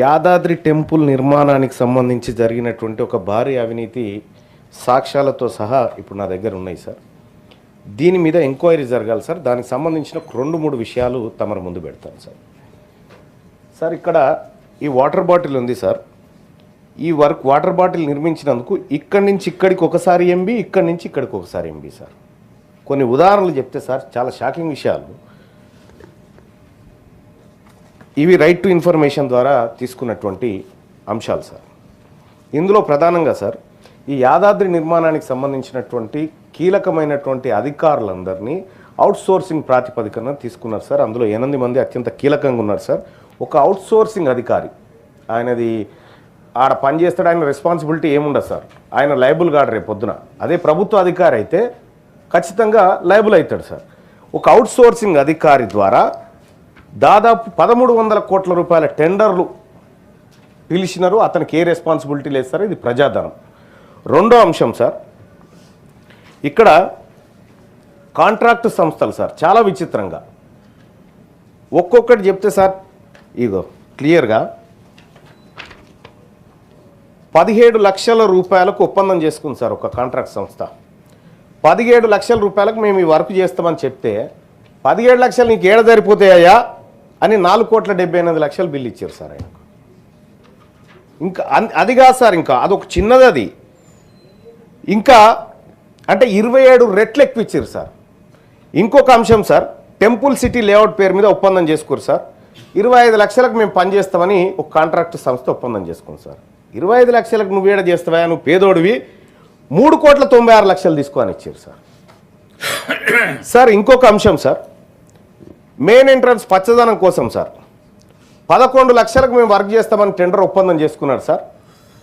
Yadadri temple నిర్మాణానికి సంబంధించి జరిగినటువంటి ఒక భారీ అవినీతి సాక్ష్యాలతో సహా ఇప్పుడు నా దగ్గర ఉన్నాయి సార్. దీని మీద ఎంక్వైరీ జరగాలి సార్. దానికి సంబంధించిన రెండు మూడు విషయాలు తమరు ముందు పెడతాను సార్. సార్ ఇక్కడ ఈ వాటర్ బాటిల్ ఉంది సార్. ఈ వర్క్ వాటర్ బాటిల్ నిర్మించినందుకు ఇక్కడి నుంచి ఇక్కడికి ఒకసారి ఎంబీ ఇక్కడి నుంచి ఇక్కడికి ఒకసారి ఎంబీ సార్. కొన్ని ఉదాహరణలు చెప్తే సార్ చాలా షాకింగ్ విషయాలు. ఇవి రైట్ టు ఇన్ఫర్మేషన్ ద్వారా తీసుకున్నటువంటి అంశాలు సార్. ఇందులో ప్రధానంగా సార్ ఈ యాదాద్రి నిర్మాణానికి సంబంధించినటువంటి కీలకమైనటువంటి అధికారులందరినీ అవుట్ సోర్సింగ్ ప్రాతిపదికన తీసుకున్నారు సార్. అందులో ఎనిమిది మంది అత్యంత కీలకంగా ఉన్నారు సార్. ఒక అవుట్సోర్సింగ్ అధికారి ఆయనది ఆడ పని చేస్తాడు ఆయన రెస్పాన్సిబిలిటీ ఏముండదు సార్. ఆయన లైబుల్ కాడు రేపు పొద్దున. అదే ప్రభుత్వ అధికారి అయితే ఖచ్చితంగా లైబుల్ అవుతాడు సార్. ఒక అవుట్ సోర్సింగ్ అధికారి ద్వారా దాదాపు పదమూడు వందల కోట్ల రూపాయల టెండర్లు పిలిచినారు. అతనికి ఏ రెస్పాన్సిబిలిటీ లేదు సార్ ఇది ప్రజాధనం. రెండో అంశం సార్ ఇక్కడ కాంట్రాక్ట్ సంస్థలు సార్ చాలా విచిత్రంగా. ఒక్కొక్కటి చెప్తే సార్ ఇదో క్లియర్గా. పదిహేడు లక్షల రూపాయలకు ఒప్పందం చేసుకుంది సార్ ఒక కాంట్రాక్ట్ సంస్థ. పదిహేడు లక్షల రూపాయలకు మేము ఈ వర్క్ చేస్తామని చెప్తే పదిహేడు లక్షలు నీకు ఏడ సరిపోతాయా అని నాలుగు కోట్ల డెబ్బై ఎనిమిది లక్షలు బిల్లు ఇచ్చారు సార్ ఆయనకు ఇంకా అది కాదు సార్ ఇంకా అదొక చిన్నది అది. ఇంకా అంటే ఇరవై ఏడు రెట్లు ఎక్కువ ఇచ్చారు సార్. ఇంకొక అంశం సార్ టెంపుల్ సిటీ లేఅవుట్ పేరు మీద ఒప్పందం చేసుకోరు సార్. ఇరవై ఐదు లక్షలకు మేము పనిచేస్తామని ఒక కాంట్రాక్ట్ సంస్థ ఒప్పందం చేసుకుంది సార్. ఇరవై ఐదు లక్షలకు నువ్వు ఏడ చేస్తావా నువ్వు పేదోడివి. మూడు కోట్ల తొంభై ఆరు లక్షలు తీసుకో అని ఇచ్చారు సార్. సార్ ఇంకొక అంశం సార్ మెయిన్ ఎంట్రన్స్ పచ్చదనం కోసం సార్. పదకొండు లక్షలకు మేము వర్క్ చేస్తామని టెండర్ ఒప్పందం చేసుకున్నారు సార్.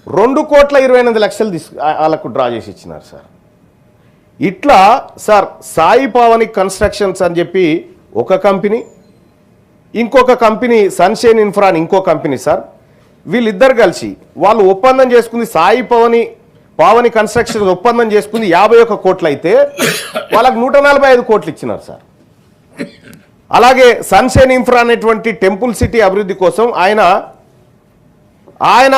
రెండు కోట్ల ఇరవై ఎనిమిది లక్షలు తీసుకు వాళ్ళకు డ్రా చేసి ఇచ్చినారు సార్. ఇట్లా సార్ సాయి పావని కన్స్ట్రక్షన్స్ అని చెప్పి ఒక కంపెనీ ఇంకొక కంపెనీ సన్షైన్ ఇన్ఫ్రా అని ఇంకో కంపెనీ సార్. వీళ్ళిద్దరు కలిసి వాళ్ళు ఒప్పందం చేసుకుంది సాయి పవని పావని కన్స్ట్రక్షన్ ఒప్పందం చేసుకుంది యాభై ఒక్క కోట్లు అయితే వాళ్ళకు నూట నలభై ఐదు కోట్లు ఇచ్చినారు సార్. అలాగే సన్షైన్ ఇన్ఫ్రా అనేటువంటి టెంపుల్ సిటీ అభివృద్ధి కోసం ఆయన ఆయన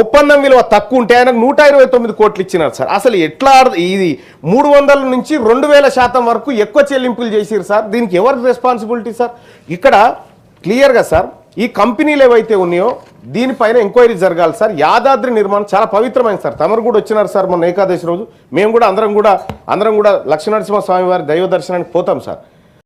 ఒప్పందం విలువ తక్కువ ఉంటే ఆయనకు నూట ఇరవై తొమ్మిది కోట్లు ఇచ్చినారు సార్. అసలు ఎట్లా ఇది మూడు వందల నుంచి రెండు వేల శాతం వరకు ఎక్కువ చెల్లింపులు చేసిరు సార్. దీనికి ఎవరి రెస్పాన్సిబిలిటీ సార్? ఇక్కడ క్లియర్గా సార్ ఈ కంపెనీలు ఏవైతే ఉన్నాయో దీనిపైన ఎంక్వైరీ జరగాలి సార్. యాదాద్రి నిర్మాణం చాలా పవిత్రమైన సార్. తమరు కూడా వచ్చినారు సార్ మొన్న ఏకాదశి రోజు. మేము కూడా అందరం కూడా అందరం కూడా లక్ష్మీనరసింహ స్వామి వారి దైవ దర్శనానికి పోతాం సార్.